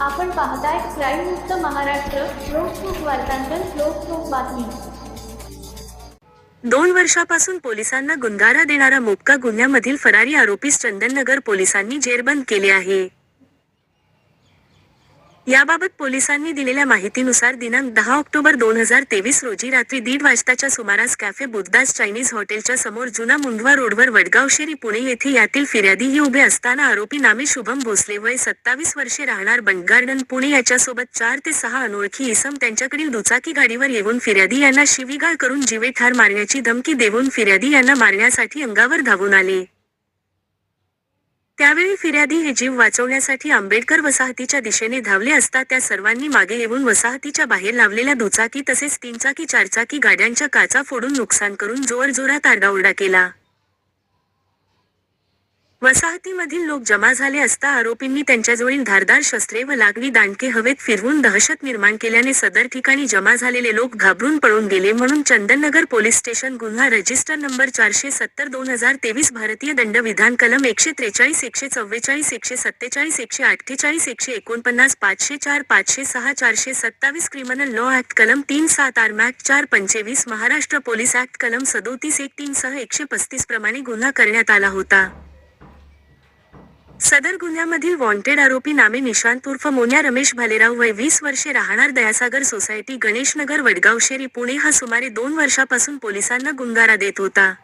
आपण पाहताय क्राईम मुक्त महाराष्ट्र लोकसुख वार्तांकन लोकसुख बातमी. दोन वर्षापासून पोलिसांना गुंगारा देणारा मोपका गुन्ह्यामधील फरारी आरोपीस चंदननगर पोलिसांनी जेरबंद केले आहे. याबाबत पोलिसांनी दिलेल्या माहितीनुसार दिनांक दहा ऑक्टोबर दोन हजार तेवीस रोजी रात्री दीड वाजताच्या सुमारास कॅफे बुद्धदास चायनीज हॉटेलच्या समोर जुना मुंढवा रोडवर वडगावशेरी पुणे येथे यातील फिर्यादीही उभे असताना आरोपी नामे शुभम भोसले वय सत्तावीस वर्षे राहणार बंडगार्डन पुणे याच्यासोबत चार ते सहा अनोळखी इसम त्यांच्याकडील दुचाकी गाडीवर येऊन फिर्यादी यांना शिवीगाळ करून जीवे ठार मारण्याची धमकी देऊन फिर्यादी यांना मारण्यासाठी अंगावर धावून आले. त्यावेळी फिर्यादी हे जीव वाचवण्यासाठी आंबेडकर वसाहतीच्या दिशेने धावले असता त्या सर्वांनी मागे येऊन वसाहतीच्या बाहेर लावलेल्या दुचाकी तसेच तीनचाकी चारचाकी गाड्यांच्या काचा फोडून नुकसान करून जोरजोरात आरडाओरडा केला. वसाहतीमधील लोक जमा झाले असता आरोपींनी त्यांच्याजवळील धारदार शस्त्रे व लागवी दांडके हवेत फिरवून दहशत निर्माण केल्याने सदर ठिकाणी जमा झालेले लोक घाबरून पळून गेले म्हणून चंदननगर पोलीस स्टेशन गुन्हा रजिस्टर नंबर चारशे सत्तर दोन हजार तेवीस भारतीय दंडविधान कलम एकशे त्रेचाळीस एकशे चव्वेचाळीस एकशे सत्तेचाळीस एकशे अठ्ठेचाळीस एकशे एकोणपन्नास पाचशे चार पाचशे सहा चारशे सत्तावीस क्रिमिनल लॉ ऍक्ट कलम तीन सात आर ऍक्ट चार पंचवीस महाराष्ट्र पोलीस ऍक्ट कलम सदोतीस एक तीन सह एकशे पस्तीस प्रमाणे गुन्हा करण्यात आला होता. सदर गुन्ह्यामधील वॉन्टेड आरोपी नामे निशांत उर्फ मोन्या रमेश भालेराव वय वीस वर्षे राहणार दयासागर सोसायटी गणेशनगर वडगावशेरी पुणे. हा सुमारे दोन वर्षापासून पोलिसांना गुंगारा देत होता.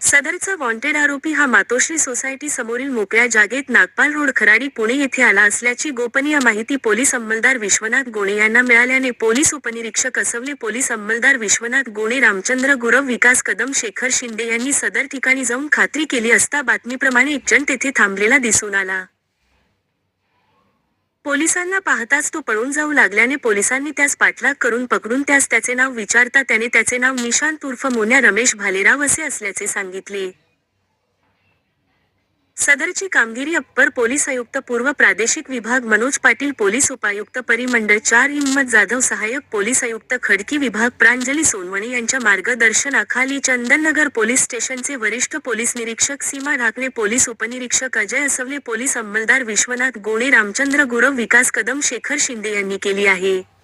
सदरचा वॉन्टेड आरोपी हा मातोश्री सोसायटी समोरील मोकळ्या जागेत नागपाल रोड खराडी पुणे येथे आला असल्याची गोपनीय माहिती पोलीस अंमलदार विश्वनाथ गोणे यांना मिळाल्याने पोलीस उपनिरीक्षक असवले पोलीस अंमलदार विश्वनाथ गोणे रामचंद्र गुरव विकास कदम शेखर शिंदे यांनी सदर ठिकाणी जाऊन खात्री केली असता बातमीप्रमाणे एक जण तेथे थांबलेला दिसून आला. पोलिसांना पाहताच तो पळून जाऊ लागल्याने पोलिसांनी त्यास पाठलाग करून पकडून त्यास त्याचे नाव विचारता त्याने त्याचे नाव निशांत उर्फ मोन्या रमेश भालेराव असे असल्याचे सांगितले. सदरची कामगिरी अप्पर पोलीस आयुक्त पूर्व प्रादेशिक विभाग मनोज पाटील पोलीस उपायुक्त परिमंडळ चार हिम्मत जाधव सहाय्यक पोलीस आयुक्त खडकी विभाग प्रांजली सोनवणे यांच्या मार्गदर्शनाखाली चंदननगर पोलीस स्टेशनचे वरिष्ठ पोलीस निरीक्षक सीमा ढाकणे पोलीस उपनिरीक्षक अजय असवले पोलीस अंमलदार विश्वनाथ गोणे रामचंद्र गुरव विकास कदम शेखर शिंदे यांनी केली आहे.